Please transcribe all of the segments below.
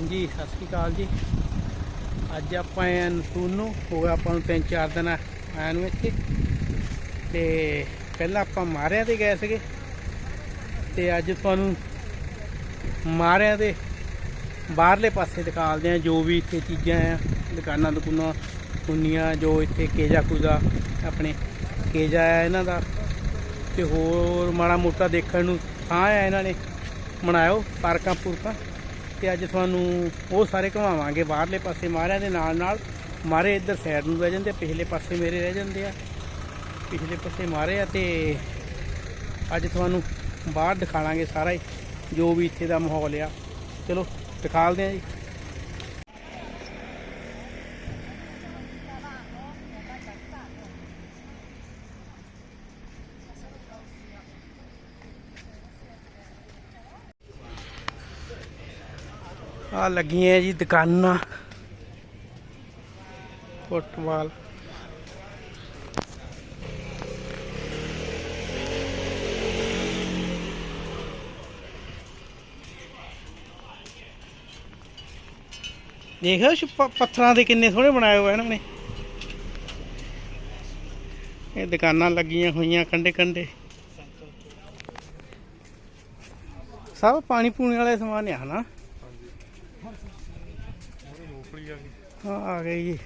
ਹਾਂਜੀ, ਸਤਿ ਸ਼੍ਰੀ ਅਕਾਲ ਜੀ। ਅੱਜ ਆਪਾਂ ਆਏ ਹਾਂ ਨਤੂਨੂ ਹੋ ਗਿਆ ਆਪਾਂ ਨੂੰ ਤਿੰਨ ਚਾਰ ਦਿਨ ਆਇਆ ਨੂੰ ਇੱਥੇ। ਤੇ ਪਹਿਲਾਂ ਆਪਾਂ ਮਾਰਿਆਂ ਤੇ ਗਏ ਸੀਗੇ। ਤੇ ਅੱਜ ਤੁਹਾਨੂੰ ਮਾਰਿਆਂ ਦੇ ਬਾਹਰਲੇ ਪਾਸੇ ਦਿਖਾਲਦੇ ਆ ਜੋ ਵੀ ਇੱਥੇ ਚੀਜ਼ਾਂ ਆ, ਦੁਕਾਨਾਂ ਦੁਕਾਨਾਂ ਹੁੰਨੀਆਂ ਜੋ ਇੱਥੇ ਕੇਜਾ ਕੁਜਾ ਆਪਣੇ ਕੇਜਾ ਆ ਇਹਨਾਂ ਦਾ। ਤੇ ਹੋਰ ਮਾੜਾ ਮੋਟਾ ਦੇਖਣ ਨੂੰ ਥਾਂ ਆ ਇਹਨਾਂ ਨੇ। ਬਣਾਇਓ ਪਾਰਕਾਂ ਪੂਰਕਾਂ ਤੇ ਅੱਜ ਤੁਹਾਨੂੰ ਉਹ ਸਾਰੇ ਘੁਮਾਵਾਂਗੇ ਬਾਹਰਲੇ ਪਾਸੇ। ਮਾਰਿਆਂ ਦੇ ਨਾਲ ਨਾਲ ਮਾਰੇ ਇੱਧਰ ਸਾਈਡ ਨੂੰ ਰਹਿ ਜਾਂਦੇ ਪਿਛਲੇ ਪਾਸੇ ਮੇਰੇ ਰਹਿ ਜਾਂਦੇ ਆ। ਪਿਛਲੇ ਪਾਸੇ ਮਾਰੇ ਆ ਤੇ ਅੱਜ ਤੁਹਾਨੂੰ ਬਾਹਰ ਦਿਖਾਵਾਂਗੇ ਸਾਰਾ ਹੀ, ਜੋ ਵੀ ਇੱਥੇ ਦਾ ਮਾਹੌਲ ਆ। ਚਲੋ, ਦਿਖਾਲਦੇ ਆ ਜੀ। ਆ ਲੱਗੀਆਂ ਜੀ ਦੁਕਾਨਾਂ। ਫੁੱਟਬਾਲ। ਦੇਖੋ ਪੱਥਰਾਂ ਦੇ ਕਿੰਨੇ ਸੋਹਣੇ ਬਣਾਏ ਹੋਏ ਇਹਨਾਂ ਨੇ ਇਹ ਦੁਕਾਨਾਂ ਲੱਗੀਆਂ ਹੋਈਆਂ ਕੰਡੇ ਕੰਡੇ ਸਭ ਪਾਣੀ ਪੂਣੀ ਵਾਲੇ ਸਮਾਨ ਆ ਹਨਾ ਹਾਂ ਆ ਗਈ ਜੀ।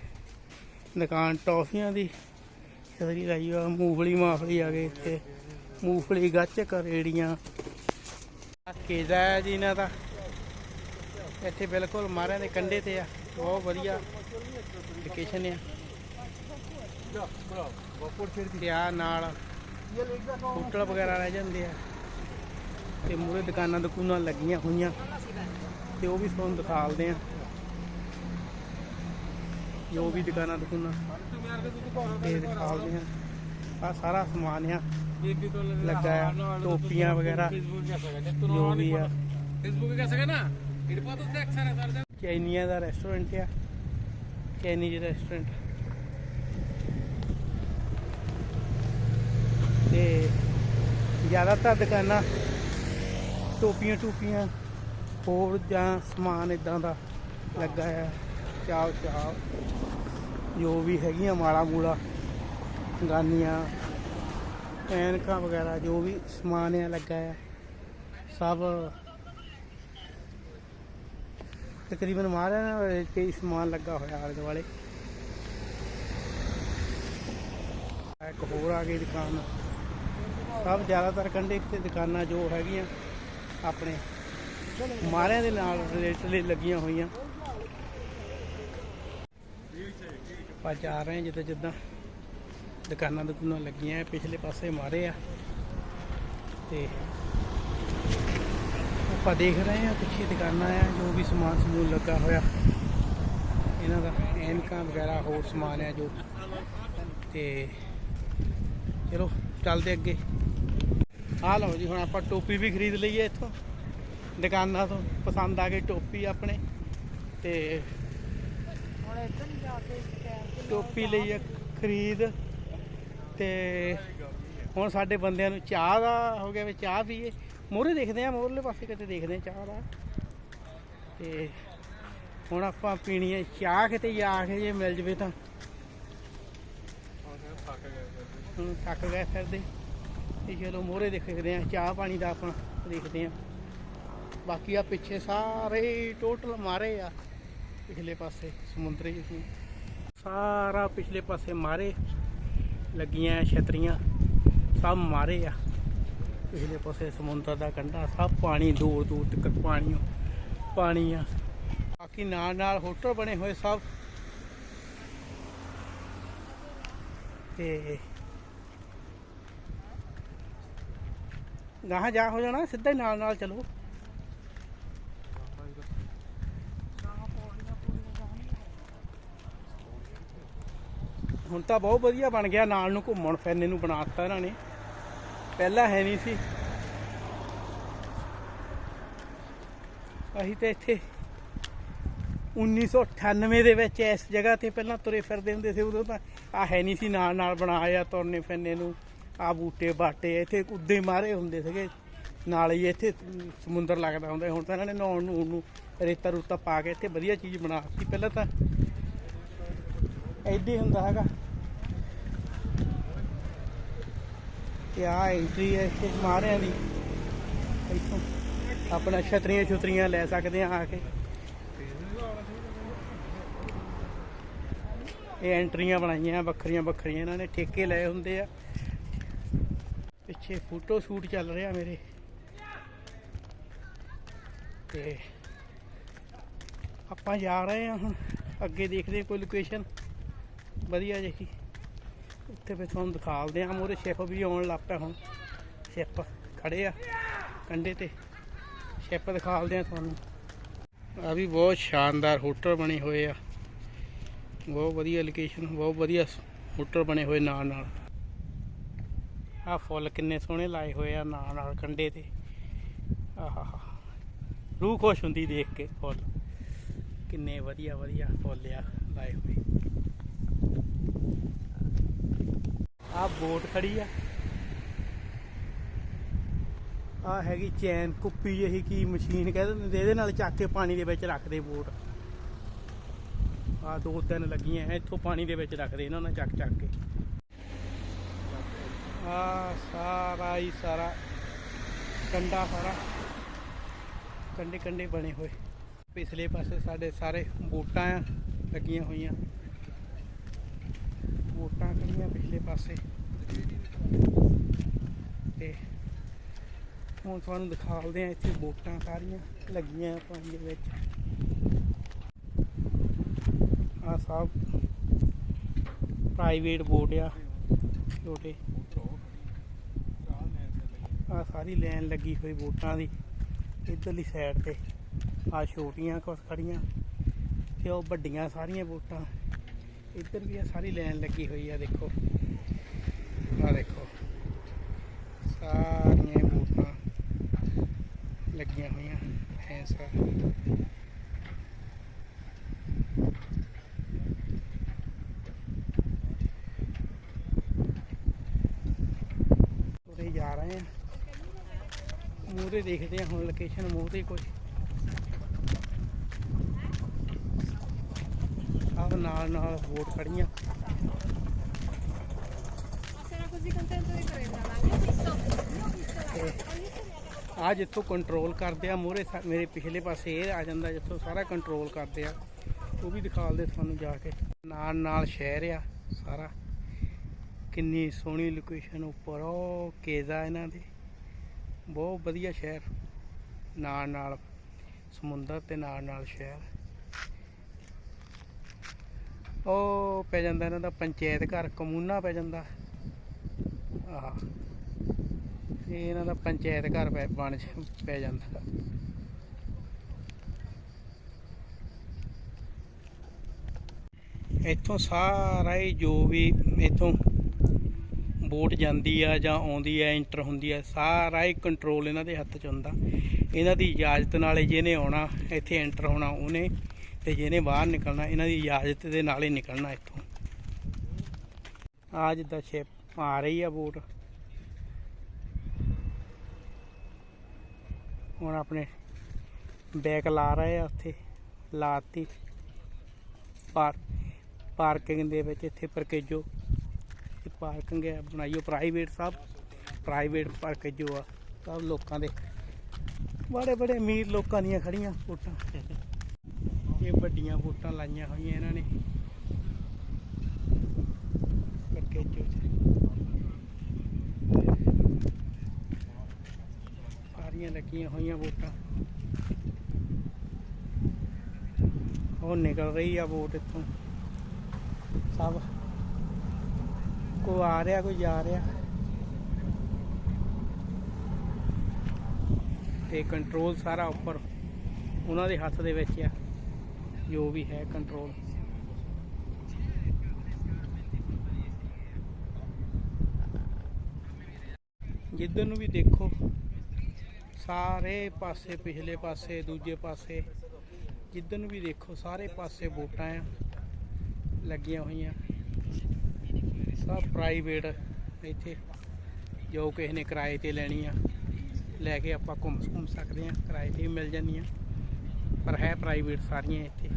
ਦੁਕਾਨ ਟੌਫੀਆਂ ਦੀ। ਛਤਰੀ ਲਾਈ ਆ ਮੂੰਗਫਲੀ ਮਾਫਲੀ ਆ ਗਈ ਇੱਥੇ। ਮੂੰਗਫਲੀ ਗੱਚਕ ਰੇੜੀਆਂ ਆ ਕੇਜਾ ਹੈ ਜੀ ਇਹਨਾਂ ਦਾ। ਇੱਥੇ ਬਿਲਕੁਲ ਮਾਰਿਆਂ ਦੇ ਕੰਢੇ ਤੇ ਆ। ਬਹੁਤ ਵਧੀਆ ਲੋਕੇਸ਼ਨ ਆ। ਤੇ ਆ ਨਾਲ। ਹੋਟਲ ਵਗੈਰਾ ਰਹਿ ਜਾਂਦੇ ਆ। ਤੇ ਮੂਰੇ ਦੁਕਾਨਾਂ ਦੁਕਾਨਾਂ ਲੱਗੀਆਂ ਹੋਈਆਂ। ਤੇ ਉਹ ਵੀ ਤੁਹਾਨੂੰ ਦਿਖਾਲਦੇ ਆ। ਜੋ ਵੀ ਦੁਕਾਨਾਂ ਦੁਕਾਨਾਂ ਤੇ ਦਿਖਾਲਦੇ ਆ। ਆ ਸਾਰਾ ਸਮਾਨ ਆ। ਲੱਗਾ ਆ, ਟੋਪੀਆਂ ਵਗੈਰਾ, ਜੋ ਵੀ ਆ। ਚਾਈਨੀਆਂ ਦਾ ਰੈਸਟੋਰੈਂਟ ਆ। ਚਾਈਨੀਜ਼ ਰੈਸਟੋਰੈਂਟ ਤੇ ਜ਼ਿਆਦਾਤਰ ਦੁਕਾਨਾਂ ਟੋਪੀਆਂ ਟੋਪੀਆਂ ਹੋਰ ਜਾਂ ਸਮਾਨ ਇਦਾਂ ਦਾ ਲੱਗਾ ਆ ਚਾਵ ਚਾਵ ਜੋ ਵੀ ਹੈਗੀਆਂ ਮਾਲਾ ਮੂਲਾ ਗਾਨੀਆਂ, ਐਨਕਾਂ ਵਗੈਰਾ, ਜੋ ਵੀ ਸਮਾਨ ਆ ਲੱਗਾ ਆ, ਸਭ ਤਕਰੀਬਨ ਮਾਰਿਆ ਨਾ ਕਈ ਸਮਾਨ ਲੱਗਾ ਹੋਇਆ ਆਲੇ ਦੁਆਲੇ। ਇੱਕ ਹੋਰ ਆ ਗਈ ਦੁਕਾਨ। ਸਭ ਜ਼ਿਆਦਾਤਰ ਕੰਡੇ ਤੇ ਦੁਕਾਨਾਂ ਜੋ ਹੈਗੀਆਂ, ਆਪਣੇ ਮਾਰਿਆਂ ਦੇ ਨਾਲ ਰਿਲੇਟਡ ਲੱਗੀਆਂ ਹੋਈਆਂ। ਆਪਾਂ ਜਾ ਰਹੇ ਹਾਂ ਜਿੱਦਾਂ ਜਿੱਦਾਂ ਦੁਕਾਨਾਂ ਦੁਕਾਨਾਂ ਲੱਗੀਆਂ ਪਿਛਲੇ ਪਾਸੇ ਮਾਰੇ ਆ। ਤੇ ਆਪਾਂ ਦੇਖ ਰਹੇ ਹਾਂ ਪਿੱਛੇ ਦੁਕਾਨਾਂ ਆ, ਜੋ ਵੀ ਸਮਾਨ ਸਮੂਨ ਲੱਗਾ ਹੋਇਆ। ਇਹਨਾਂ ਦਾ ਐਨਕਾਂ ਵਗੈਰਾ ਹੋਰ ਸਮਾਨ ਆ ਜੋ। ਤੇ ਚਲੋ, ਚੱਲਦੇ ਅੱਗੇ। ਆ ਲਓ ਜੀ, ਹੁਣ ਆਪਾਂ ਟੋਪੀ ਵੀ ਖਰੀਦ ਲਈਏ ਇੱਥੋਂ। ਦੁਕਾਨਾਂ ਤੋਂ ਪਸੰਦ ਆ ਗਈ ਟੋਪੀ ਆਪਣੇ। ਤੇ ਟੋਪੀ ਲਈ ਆ ਖਰੀਦ ਤੇ ਹੁਣ ਸਾਡੇ ਬੰਦਿਆਂ ਨੂੰ ਚਾਹ ਦਾ ਹੋ ਗਿਆ ਵੀ ਚਾਹ ਪੀਏ। ਮੋਹਰੇ ਦੇਖਦੇ ਆ, ਮੋਹਰਲੇ ਪਾਸੇ ਕਿਤੇ ਦੇਖਦੇ ਆ ਚਾਹ ਦਾ। ਤੇ ਹੁਣ ਆਪਾਂ ਪੀਣੀ ਹੈ ਚਾਹ, ਕਿਤੇ ਜਾ ਕੇ ਜੇ ਮਿਲ ਜਵੇ ਤਾਂ। ਹੁਣ ਥੱਕ ਗਏ ਫਿਰਦੇ। ਤੇ ਚਲੋ ਮੋਹਰੇ ਦੇਖਦੇ ਆ, ਚਾਹ ਪਾਣੀ ਦਾ ਆਪਾਂ ਦੇਖਦੇ ਆ। ਬਾਕੀ ਆ ਪਿੱਛੇ ਸਾਰੇ ਟੋਟਲ ਮਾਰੇ ਆ ਪਿਛਲੇ ਪਾਸੇ ਸਮੁੰਦਰੀ ਜੀ ਸਾਰਾ ਪਿਛਲੇ ਪਾਸੇ ਮਾਰੇ, ਲੱਗੀਆਂ ਛਤਰੀਆਂ, ਸਭ ਮਾਰੇ ਆ। ਪਿਛਲੇ ਪਾਸੇ ਸਮੁੰਦਰ ਦਾ ਕੰਢਾ, ਸਭ ਪਾਣੀ, ਦੂਰ ਦੂਰ ਤੱਕ ਪਾਣੀ ਪਾਣੀ ਆ ਬਾਕੀ ਨਾਲ ਨਾਲ ਹੋਟਲ ਬਣੇ ਹੋਏ ਸਭ। ਤੇ ਗਾਹਾਂ ਜਾ ਹੋ ਜਾਣਾ, ਸਿੱਧਾ ਨਾਲ ਨਾਲ ਚਲੋ। ਹੁਣ ਤਾਂ ਬਹੁਤ ਵਧੀਆ ਬਣ ਗਿਆ, ਨਾਲ ਨੂੰ ਘੁੰਮਣ ਫਿਰਨੇ ਨੂੰ ਬਣਾ ਦਿੱਤਾ ਇਹਨਾਂ ਨੇ। ਪਹਿਲਾਂ ਹੈ ਨਹੀਂ ਸੀ। ਅਸੀਂ ਤਾਂ ਇੱਥੇ 1998 ਦੇ ਵਿੱਚ ਇਸ ਜਗ੍ਹਾ ਤੇ ਪਹਿਲਾਂ ਤੁਰੇ ਫਿਰਦੇ ਹੁੰਦੇ ਸੀ, ਉਦੋਂ ਤਾਂ ਆ ਹੈ ਨਹੀਂ ਸੀ ਨਾਲ ਨਾਲ ਬਣਾਇਆ ਤੁਰਨੇ ਫਿਰਨੇ ਨੂੰ। ਆ ਬੂਟੇ ਬਾਟੇ ਇੱਥੇ ਉੱਦੇ ਮਾਰੇ ਹੁੰਦੇ ਸੀਗੇ। ਨਾਲ ਹੀ ਇੱਥੇ ਸਮੁੰਦਰ ਲੱਗਦਾ ਹੁੰਦਾ ਹੁਣ ਤਾਂ ਇਹਨਾਂ ਨੇ ਨਹਾਉਣ ਨੂੰ ਨੂੰ ਰੇਤਾ ਰੂਤਾ ਪਾ ਕੇ ਇੱਥੇ ਵਧੀਆ ਚੀਜ਼ ਬਣਾ ਦਿੱਤੀ। ਪਹਿਲਾਂ ਤਾਂ ਐਡੇ ਹੁੰਦਾ ਹੈਗਾ। ਤੇ ਆ ਐਂਟਰੀ ਹੈ ਇੱਥੇ ਮਾਰਿਆਂ ਦੀ। ਇੱਥੋਂ ਆਪਣਾ ਛਤਰੀਆਂ ਛੁਤਰੀਆਂ ਲੈ ਸਕਦੇ ਆ ਆ ਕੇ। ਇਹ ਐਂਟਰੀਆਂ ਬਣਾਈਆਂ, ਵੱਖਰੀਆਂ ਵੱਖਰੀਆਂ ਇਹਨਾਂ ਨੇ, ਠੇਕੇ ਲਏ ਹੁੰਦੇ ਆ। ਪਿੱਛੇ ਫੋਟੋ ਸ਼ੂਟ ਚੱਲ ਰਿਹਾ ਮੇਰੇ। ਤੇ ਆਪਾਂ ਜਾ ਰਹੇ ਹਾਂ ਹੁਣ, ਅੱਗੇ ਦੇਖਦੇ ਹਾਂ ਕੋਈ ਲੋਕੇਸ਼ਨ ਵਧੀਆ ਜਿਹੀ। ਉੱਥੇ ਫਿਰ ਤੁਹਾਨੂੰ ਦਿਖਾਲਦੇ ਆ ਮੋਰੇ ਸ਼ਿਪ ਵੀ ਆਉਣ ਲੱਗ ਪਿਆ ਹੁਣ। ਸ਼ਿਪ ਖੜੇ ਆ ਕੰਡੇ ਤੇ। ਸ਼ਿਪ ਦਿਖਾਲਦੇ ਆ ਤੁਹਾਨੂੰ। ਆ ਵੀ ਬਹੁਤ ਸ਼ਾਨਦਾਰ ਹੋਟਲ ਬਣੇ ਹੋਏ ਆ। ਬਹੁਤ ਵਧੀਆ ਲੋਕੇਸ਼ਨ ਬਹੁਤ ਵਧੀਆ ਹੋਟਲ ਬਣੇ ਹੋਏ ਨਾਲ ਨਾਲ। ਆ ਫੁੱਲ ਕਿੰਨੇ ਸੋਹਣੇ ਲਾਏ ਹੋਏ ਆ ਨਾਲ ਨਾਲ ਕੰਡੇ ਤੇ। ਆਹਾ ਰੂਹ ਖੁਸ਼ ਹੁੰਦੀ ਦੇਖ ਕੇ ਫੁੱਲ। ਕਿੰਨੇ ਵਧੀਆ ਵਧੀਆ ਫੁੱਲ ਆ, ਲਾਏ ਹੋਏ। ਆ ਬੋਟ ਖੜੀ ਆ। ਆ ਹੈਗੀ ਚੈਨ ਕੁੱਪੀ ਜਿਹੀ ਕੀ ਮਸ਼ੀਨ ਕਹਿ ਦਿੰਦੇ ਨੇ, ਇਹਦੇ ਨਾਲ ਚੱਕ ਕੇ ਪਾਣੀ ਦੇ ਵਿੱਚ ਰੱਖਦੇ ਬੋਟ। ਆ ਦੋ ਤਿੰਨ ਲੱਗੀਆਂ ਇੱਥੋਂ ਪਾਣੀ ਦੇ ਵਿੱਚ ਰੱਖਦੇ ਇਹਨਾਂ ਨਾਲ ਚੱਕ ਚੱਕ ਕੇ। ਆ ਸਾਰਾ ਹੀ ਸਾਰਾ ਕੰਡਾ ਸਾਰਾ ਕੰਡੇ ਕੰਡੇ ਬਣੇ ਹੋਏ। ਪਿਛਲੇ ਪਾਸੇ ਸਾਡੇ ਸਾਰੇ ਬੋਟਾਂ ਆ ਲੱਗੀਆਂ ਹੋਈਆਂ। ਬੋਟਾਂ ਖੜੀਆਂ ਪਿਛਲੇ ਪਾਸੇ ਤੇ ਹੁਣ ਤੁਹਾਨੂੰ ਦਿਖਾਲਦੇ ਆ ਇੱਥੇ ਬੋਟਾਂ ਸਾਰੀਆਂ ਲੱਗੀਆਂ ਪਾਣੀ ਦੇ ਵਿੱਚ। ਆ ਸਭ ਪ੍ਰਾਈਵੇਟ ਬੋਟ ਆ ਛੋਟੇ। ਆ ਸਾਰੀ ਲਾਈਨ ਲੱਗੀ ਹੋਈ ਵੋਟਾਂ ਦੀ, ਇਧਰਲੀ ਸਾਈਡ ਤੇ। ਆ ਛੋਟੀਆਂ ਕੁਛ ਖੜੀਆਂ ਤੇ ਉਹ ਵੱਡੀਆਂ ਸਾਰੀਆਂ ਵੋਟਾਂ। ਇੱਧਰ ਵੀ ਆ, ਸਾਰੀ ਲਾਈਨ ਲੱਗੀ ਹੋਈ ਆ, ਦੇਖੋ। ਆ ਦੇਖੋ। ਸਾਰੀਆਂ ਬੂਟਾਂ ਲੱਗੀਆਂ ਹੋਈਆਂ ਐ ਸਾਰ। ਜਾ ਰਹੇ ਆ। ਮੂਹਰੇ ਦੇਖਦੇ ਆ ਹੁਣ ਲੋਕੇਸ਼ਨ ਮੂਹਰੇ ਕੋਈ ho visto la ਤੇ ਆ ਜਿੱਥੋਂ ਕੰਟਰੋਲ ਕਰਦੇ ਆ ਮੂਹਰੇ ਸਾ- ਮੇਰੇ ਪਿਛਲੇ ਪਾਸੇ ਇਹ ਆ ਜਾਂਦਾ ਜਿੱਥੋਂ ਸਾਰਾ ਕੰਟਰੋਲ ਕਰਦੇ ਆ। ਉਹ ਵੀ ਦਿਖਾਲਦੇ ਤੁਹਾਨੂੰ ਜਾ ਕੇ। ਨਾਲ ਨਾਲ ਸ਼ਹਿਰ ਆ ਸਾਰਾ। ਕਿੰਨੀ ਸੋਹਣੀ ਲੋਕੇਸ਼ਨ ਉੱਪਰ ਉਹ ਕੇਜ਼ਾ ਇਹਨਾਂ ਦੇ। ਬਹੁਤ ਵਧੀਆ ਸ਼ਹਿਰ। ਨਾਲ ਨਾਲ ਸਮੁੰਦਰ ਤੇ ਨਾਲ ਨਾਲ ਸ਼ਹਿਰ। ਉਹ ਪੈ ਜਾਂਦਾ ਇਹਨਾਂ ਦਾ ਪੰਚਾਇਤ ਘਰ, ਕਮੂਨਾ ਪੈ ਜਾਂਦਾ। ਆਹ, ਇਹ ਇਹਨਾਂ ਦਾ ਪੰਚਾਇਤ ਘਰ ਪੈ, ਬਣ ਪੈ ਜਾਂਦਾ। ਇੱਥੋਂ ਸਾਰਾ ਹੀ ਜੋ ਵੀ ਇੱਥੋਂ ਬੋਟ ਜਾਂਦੀ ਆ ਜਾਂ ਆਉਂਦੀ ਆ, ਐਂਟਰ ਹੁੰਦੀ ਆ, ਸਾਰਾ ਹੀ ਕੰਟਰੋਲ ਇਹਨਾਂ ਦੇ ਹੱਥ 'ਚ ਹੁੰਦਾ। ਇਹਨਾਂ ਦੀ ਇਜਾਜ਼ਤ ਨਾਲ ਜਿਹਨੇ ਆਉਣਾ, ਇੱਥੇ ਐਂਟਰ ਹੋਣਾ, ਉਹਨੇ ਤੇ ਜਿਹਨੇ ਬਾਹਰ ਨਿਕਲਣਾ, ਇਹਨਾਂ ਦੀ ਇਜਾਜ਼ਤ ਦੇ ਨਾਲ ਹੀ ਨਿਕਲਣਾ ਇੱਥੋਂ। ਆ ਜਿੱਦਾਂ ਸ਼ਿਪ ਆ ਰਹੀ ਆ ਬੋਟ। ਹੁਣ ਆਪਣੇ ਬੈਕ ਲਾ ਰਹੇ ਆ ਉੱਥੇ, ਲਾਤੀ। ਪਾਰ, ਪਾਰਕਿੰਗ ਦੇ ਵਿੱਚ ਇੱਥੇ ਪਰਕੇਜੋ। ਪਾਰਕਿੰਗ ਹੈ, ਬਣਾਈਓ ਪ੍ਰਾਈਵੇਟ ਸਭ। ਪ੍ਰਾਈਵੇਟ ਪਰਕੇਜੋ ਆ, ਸਭ ਲੋਕਾਂ ਦੇ। ਬੜੇ ਬੜੇ ਅਮੀਰ ਲੋਕਾਂ ਦੀਆਂ ਖੜੀਆਂ ਵੋਟਾਂ ਵੱਡੀਆਂ ਵੋਟਾਂ ਲਾਈਆਂ ਹੋਈਆਂ ਇਹਨਾਂ ਨੇ। ਪਰਕੇਜੋ 'ਚ ਸਾਰੀਆਂ ਲੱਗੀਆਂ ਹੋਈਆਂ ਵੋਟਾਂ। ਉਹ ਨਿਕਲ ਰਹੀ ਆ ਵੋਟ ਇੱਥੋਂ। ਸਭ ਕੋਈ ਆ ਰਿਹਾ, ਕੋਈ ਜਾ ਰਿਹਾ। ਤੇ ਕੰਟਰੋਲ ਸਾਰਾ ਉੱਪਰ। ਉਹਨਾਂ ਦੇ ਹੱਥ ਦੇ ਵਿੱਚ ਆ। ਜੋ ਵੀ ਹੈ ਕੰਟਰੋਲ ਜਿੱਧਰ ਨੂੰ ਵੀ ਦੇਖੋ, ਸਾਰੇ ਪਾਸੇ, ਪਿਛਲੇ ਪਾਸੇ, ਦੂਜੇ ਪਾਸੇ, ਜਿੱਧਰ ਨੂੰ ਵੀ ਦੇਖੋ, ਸਾਰੇ ਪਾਸੇ ਵੋਟਾਂ ਆ, ਲੱਗੀਆਂ ਹੋਈਆਂ। ਸਭ ਪ੍ਰਾਈਵੇਟ ਇੱਥੇ, ਜੋ ਕਿਸੇ ਨੇ ਕਿਰਾਏ ਤੇ ਲੈਣੀ ਆ, ਲੈ ਕੇ ਆਪਾਂ ਘੁੰਮ ਘੁੰਮ ਸਕਦੇ ਹਾਂ ਕਿਰਾਏ ਤੇ ਵੀ ਮਿਲ ਜਾਂਦੀਆਂ। ਪਰ ਹੈ ਪ੍ਰਾਈਵੇਟ ਸਾਰੀਆਂ ਇੱਥੇ।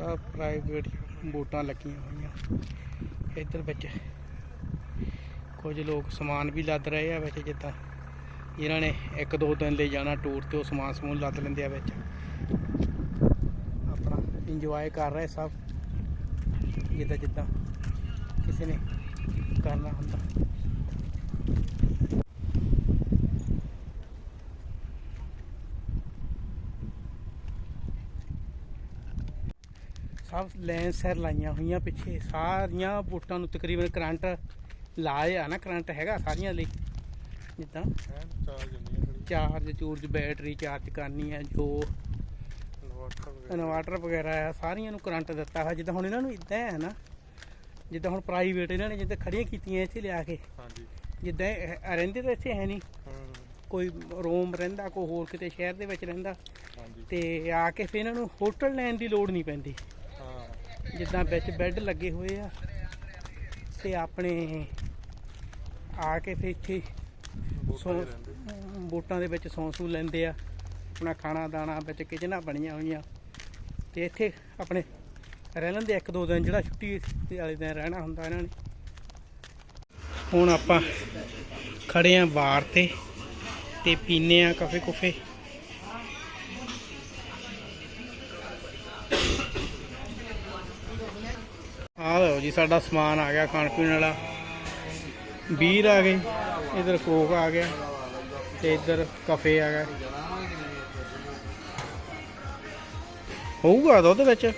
ਆ ਪ੍ਰਾਈਵੇਟ ਬੋਟਾਂ ਲੱਗੀਆਂ ਹੋਈਆਂ। ਇੱਧਰ ਵਿੱਚ ਕੁਝ ਲੋਕ ਸਮਾਨ ਵੀ ਲੱਦ ਰਹੇ ਆ ਵਿੱਚ, ਜਿੱਦਾਂ ਇਹਨਾਂ ਨੇ ਇੱਕ ਦੋ ਦਿਨ ਲਈ ਜਾਣਾ ਟੂਰ ਤੇ, ਉਹ ਸਮਾਨ ਸਮੂਨ ਲੱਦ ਲੈਂਦੇ ਆ ਵਿੱਚ। ਆਪਣਾ ਇੰਜੋਏ ਕਰ ਰਹੇ ਸਭ। ਜਿੱਦਾਂ ਜਿੱਦਾਂ ਕਿਸੇ ਨੇ ਕਰਨਾ ਹੁੰਦਾ। ਸਭ ਲੈਨ ਸਰ ਲਾਈਆਂ ਹੋਈਆਂ ਪਿੱਛੇ। ਸਾਰੀਆਂ ਬੋਟਾਂ ਨੂੰ ਤਕਰੀਬਨ ਕਰੰਟ ਲਾਇਆ ਨਾ ਕਰੰਟ ਹੈਗਾ ਸਾਰੀਆਂ ਲਈ। ਜਿੱਦਾਂ ਚਾਰਜ ਚੂਰਜ ਬੈਟਰੀ ਚਾਰਜ ਕਰਨੀ ਹੈ ਜੋ ਇਨਵਰਟਰ ਵਗੈਰਾ। ਸਾਰੀਆਂ ਨੂੰ ਕਰੰਟ ਦਿੱਤਾ ਹੋਇਆ। ਜਿੱਦਾਂ ਹੁਣ ਇਹਨਾਂ ਨੂੰ ਇਦਾਂ ਹੈ ਨਾ ਜਿੱਦਾਂ ਹੁਣ ਪ੍ਰਾਈਵੇਟ ਇਹਨਾਂ ਨੇ ਜਿੱਦਾਂ ਖੜੀਆਂ ਕੀਤੀਆਂ ਇੱਥੇ ਲਿਆ ਕੇ। ਹਾਂਜੀ। ਜਿੱਦਾਂ ਇਹ ਰਹਿੰਦੇ ਤਾਂ ਇੱਥੇ ਹੈ ਨਹੀਂ। ਕੋਈ ਰੋਮ ਰਹਿੰਦਾ ਕੋਈ ਹੋਰ ਕਿਤੇ ਸ਼ਹਿਰ ਦੇ ਵਿੱਚ ਰਹਿੰਦਾ। ਹਾਂਜੀ। ਤੇ ਆ ਕੇ ਫਿਰ ਇਹਨਾਂ ਨੂੰ ਹੋਟਲ ਲੈਣ ਦੀ ਲੋੜ ਨਹੀਂ ਪੈਂਦੀ। ਹਾਂ। ਜਿੱਦਾਂ ਵਿੱਚ ਬੈੱਡ ਲੱਗੇ ਹੋਏ ਆ। ਤੇ ਆਪਣੇ ਆ ਕੇ ਫਿਰ ਇੱਥੇ ਬੋਟਾਂ ਸੌ ਬੋਟਾਂ ਦੇ ਵਿੱਚ ਸੌਂ ਸੂ ਲੈਂਦੇ ਆ। ਆਪਣਾ ਖਾਣਾ ਦਾਣਾ ਵਿੱਚ ਕਿਚਨਾਂ ਬਣੀਆਂ ਹੋਈਆਂ। ਤੇ ਇੱਥੇ ਆਪਣੇ ਰਹਿ ਲੈਂਦੇ, ਇੱਕ ਦੋ ਦਿਨ ਜਿਹੜਾ ਛੁੱਟੀ ਦੇ ਵਾਲੇ ਦਿਨ ਰਹਿਣਾ ਹੁੰਦਾ ਇਹਨਾਂ ਨੇ। ਹੁਣ ਆਪਾਂ ਖੜੇ ਆ ਬਾਰ ਤੇ ਤੇ ਪੀਨੇ ਆ ਕਾਫੇ ਕੁਫੇ। ਆ ਲਓ ਜੀ, ਸਾਡਾ ਸਮਾਨ ਆ ਗਿਆ ਖਾਣ ਪੀਣ ਵਾਲਾ। ਬੀਰ ਆ ਗਏ, ਇਧਰ ਕੋਕ ਆ ਗਿਆ, ਤੇ ਇਧਰ ਕਾਫੇ ਆ ਗਿਆ। ਹੋਊਗਾ ਦੁੱਧ ਵਿੱਚ?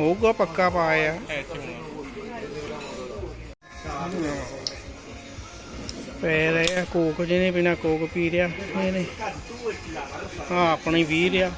ਹੋਊਗਾ, ਪੱਕਾ ਪਾਇਆ ਪੈ ਰਹੇ ਕੋਕ ਜਿਹਨੇ ਬਿਨਾ ਕੋਕ ਪੀ ਰਿਹਾ। ਇਹਨੇ ਹਾਂ, ਆਪਣੀ ਵੀਹ ਰਿਆ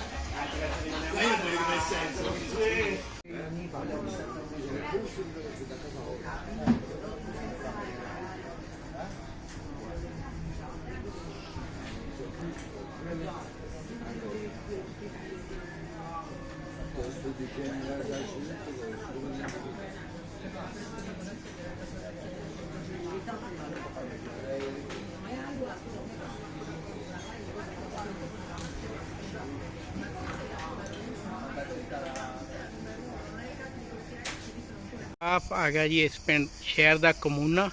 ਆ ਗਿਆ ਜੀ ਇਸ ਪਿੰਡ, ਸ਼ਹਿਰ ਦਾ ਕਮੂਨਾ,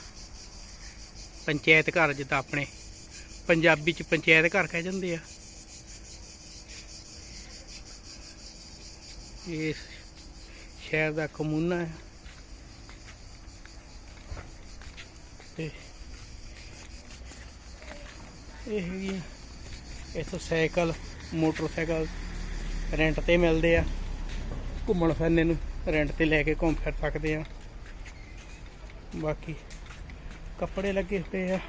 ਪੰਚਾਇਤ ਘਰ ਜਿੱਦਾਂ ਆਪਣੇ, ਪੰਜਾਬੀ ਚ ਪੰਚਾਇਤ ਘਰ ਕਹਿ ਜਾਂਦੇ ਆ। ਇਸ ਸ਼ਹਿਰ ਦਾ ਕਮੂਨਾ ਹੈ। ਤੇ ਇਹ ਹੈਗੀ ਆ, ਇੱਥੋਂ ਸਾਈਕਲ, ਮੋਟਰਸਾਈਕਲ ਰੈਂਟ ਤੇ ਮਿਲਦੇ ਆ। ਘੁੰਮਣ ਫਿਰਨੇ ਨੂੰ ਰੈਂਟ ਤੇ ਲੈ ਕੇ ਘੁੰਮ ਫਿਰ ਸਕਦੇ ਆ। ਬਾਕੀ ਕੱਪੜੇ ਲੱਗੇ ਹੋਏ ਆ।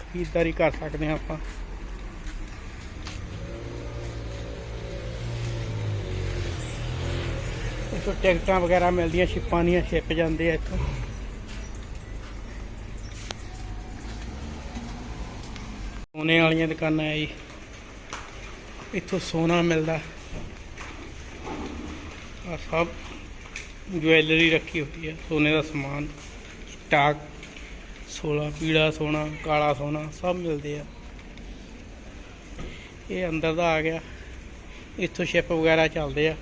ਖਰੀਦਦਾਰੀ ਕਰ ਸਕਦੇ ਆ ਆਪਾਂ। ਇੱਥੋਂ ਟਿਕਟਾਂ ਵਗੈਰਾ ਮਿਲਦੀਆਂ ਸ਼ਿਪਾਂ ਦੀਆਂ ਸ਼ਿਪ ਜਾਂਦੇ ਆ ਇੱਥੋਂ। ਸੋਨੇ ਵਾਲੀਆਂ ਦੁਕਾਨਾਂ ਆ ਜੀ। ਇੱਥੋਂ ਸੋਨਾ ਮਿਲਦਾ। ਆ ਸਭ ਜੁਐਲਰੀ ਰੱਖੀ ਹੋਈ ਹੈ ਸੋਨੇ ਦਾ ਸਮਾਨ, ਸਟਾਕ, ਸੋਨਾ, ਪੀਲਾ ਸੋਨਾ, ਕਾਲਾ ਸੋਨਾ, ਸਭ ਮਿਲਦੇ ਆ। ਇਹ ਅੰਦਰ ਦਾ ਆ ਗਿਆ। ਇੱਥੋਂ ਸ਼ਿਪ ਵਗੈਰਾ ਚੱਲਦੇ ਆ।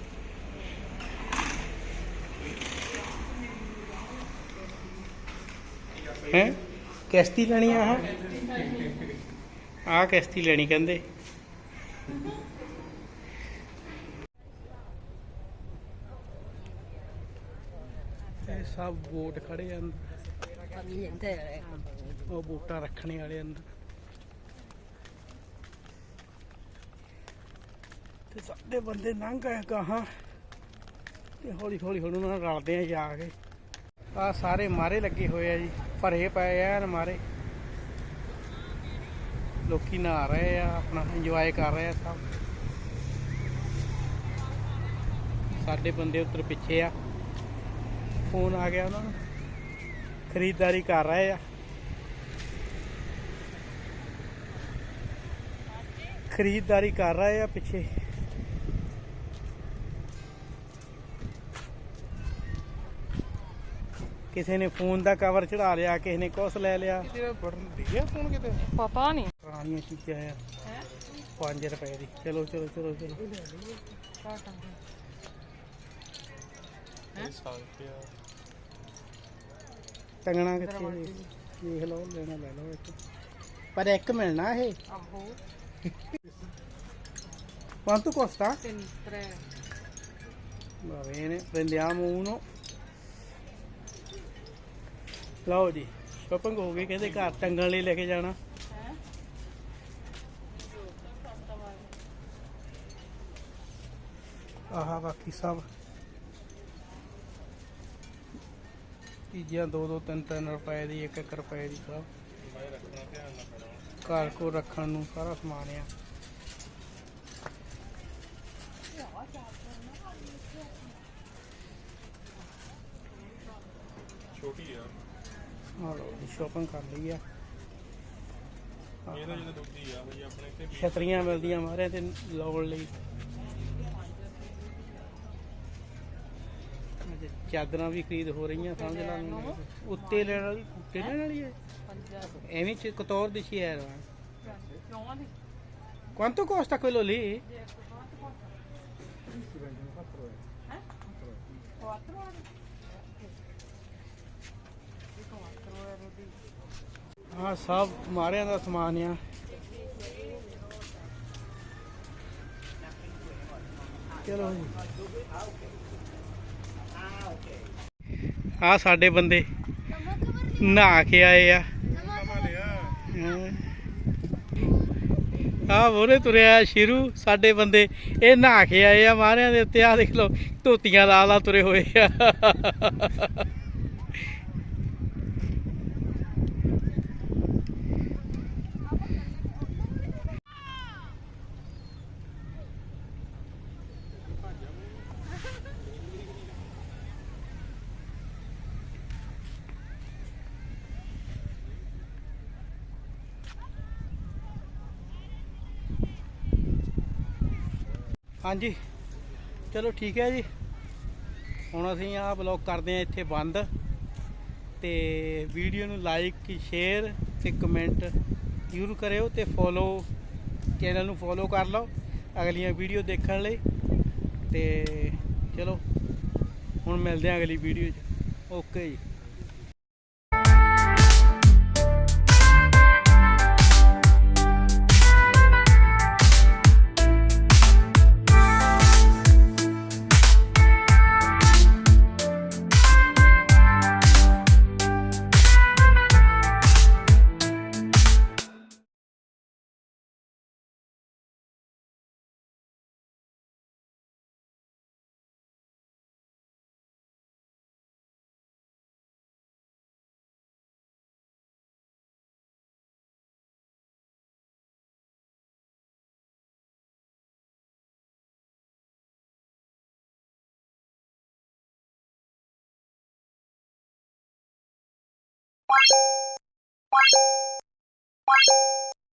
ਹੈ? ਕਿਸ਼ਤੀ ਲੈਣੀ ਆ ਆਹ? ਆਹ ਕਿਸ਼ਤੀ ਲੈਣੀ ਕਹਿੰਦੇ। ਸਭ ਬੋਟ ਖੜੇ ਆ ਅੰਦਰ। ਉਹ ਬੂਟਾ ਰੱਖਣੇ ਵਾਲੇ ਅੰਦਰ। ਤੇ ਸਾਡੇ ਬੰਦੇ ਲੰਘ ਗਏ ਗਾਹਾਂ। ਤੇ ਹੌਲੀ ਹੌਲੀ ਹੁਣ ਉਹਨਾਂ ਨਾਲ ਰਲਦੇ ਆ ਜਾ ਕੇ। ਆ ਸਾਰੇ ਮਾਰੇ ਲੱਗੇ ਹੋਏ ਆ ਜੀ। ਭਰੇ ਪਏ ਆ ਮਾਰੇ। ਲੋਕੀ ਨਹਾ ਰਹੇ ਆ ਆਪਣਾ ਇੰਜੋਏ ਕਰ ਰਹੇ ਆ ਸਭ। ਸਾਡੇ ਬੰਦੇ ਉੱਤਰ ਪਿੱਛੇ ਆ। ਫੋਨ ਆ ਗਿਆ ਉਹਨਾਂ ਨੂੰ। ਖਰੀਦਦਾਰੀ ਕਰ ਰਹੇ ਆ। ਖਰੀਦਦਾਰੀ ਕਰ ਰਹੇ ਆ ਪਿੱਛੇ। ਕਿਸੇ ਨੇ ਫੋਨ ਦਾ ਕਵਰ ਚੜਾ ਲਿਆ ਕਿਸੇ ਨੇ ਕੁਛ ਲੈ ਲਿਆ। ਕਿਤੇ ਬਟਨ ਦਿਖਿਆ ਫੋਨ ਕਿਤੇ? ਪਤਾ ਨਹੀਂ। ਪੁਰਾਣੀਆਂ ਚੀਜ਼ਾਂ ਆ। 5 ਰੁਪਏ ਦੀ। ਚਲੋ ਚਲੋ ਚਲੋ ਚਲੋ। ਟੰਗਣਾ ਕਿੱਥੇ ਹੈ? ਦੇਖ ਲਓ ਲੈਣਾ ਲੈ ਲਓ ਇੱਕ। ਪਰ ਇੱਕ ਮਿਲਣਾ ਇਹ। ਆਹੋ। quanto costa? ਤਰੇ। Va bene, prendiamo uno. ਲਓ ਜੀ ਸ਼ੋਪਿੰਗ ਹੋ ਗਈ ਕਹਿੰਦੇ ਘਰ ਟੰਗਣ ਲਈ ਲੈ ਕੇ ਜਾਣਾ। ਹੈ? ਆਹ ਬਾਕੀ ਸਭ। ਚੀਜ਼ਾਂ 2 2 3 3 ਰੁਪਏ ਦੀ 1 1 ਰੁਪਏ ਦੀ ਸਭ। ਘਰ ਕੋ ਰੱਖਣ ਨੂੰ ਸਾਰਾ ਸਮਾਨ ਆ। ਛੋਟੀ ਸ਼ੋਪਿੰਗ ਕਰ ਲਈ ਆ। ਇਹ ਤਾਂ ਜਿਹੜਾ ਦੁੱਧੀ ਆ ਬਈ ਆਪਣੇ ਇੱਥੇ ਛਤਰੀਆਂ ਮਿਲਦੀਆਂ ਮਾਰਿਆਂ ਤੇ ਲਾਉਣ ਲਈ ਅੱਜ ਚਾਦਰਾਂ ਵੀ ਖਰੀਦ ਹੋ ਰਹੀਆਂ ਸਮਝ ਲਾ। ਉੱਤੇ ਲੈਣ ਵਾਲੀ ਉੱਤੇ ਲੈਣ ਵਾਲੀ ਹੈ? ਐਵੇਂ ਚ ਕਤੌਰ ਦਿਸ਼ੀ ਹੈ ਕਿਉਂ ਦੀ Quanto costa quello lì? Quattro ore? Di quattro euro di ਹਾਂ? ਸਭ ਮਾਰਿਆਂ ਦਾ ਸਮਾਨ ਆ। ਚਲੋ ਜੀ। ਆ ਸਾਡੇ ਬੰਦੇ ਨਹਾ ਕੇ ਆਏ ਆ। ਆ ਬੋਰੇ ਤੁਰਿਆ ਸ਼ਿਰੂ, ਸਾਡੇ ਬੰਦੇ ਇਹ ਨਹਾ ਕੇ ਆਏ ਆ ਮਾਰਿਆਂ ਦੇ ਉੱਤੇ। ਆ ਦੇਖ ਲਓ, ਧੋਤੀਆਂ ਲਾ ਲਾ ਤੁਰੇ ਹੋਏ ਆ। ਹਾਂਜੀ। ਚਲੋ ਠੀਕ ਹੈ ਜੀ। ਹੁਣ ਅਸੀਂ ਆਹ ਬਲੌਗ ਕਰਦੇ ਹਾਂ ਇੱਥੇ ਬੰਦ। ਤੇ ਵੀਡੀਓ ਨੂੰ ਲਾਈਕ ਸ਼ੇਅਰ ਤੇ ਕਮੈਂਟ ਜ਼ਰੂਰ ਕਰਿਓ ਤੇ ਫੋਲੋ ਚੈਨਲ ਨੂੰ ਫੋਲੋ ਕਰ ਲਓ ਅਗਲੀਆਂ ਵੀਡੀਓ ਦੇਖਣ ਲਈ। ਤੇ ਚਲੋ, ਹੁਣ ਮਿਲਦੇ ਹਾਂ ਅਗਲੀ ਵੀਡੀਓ 'ਚ। ਓਕੇ ਜੀ। Thank you.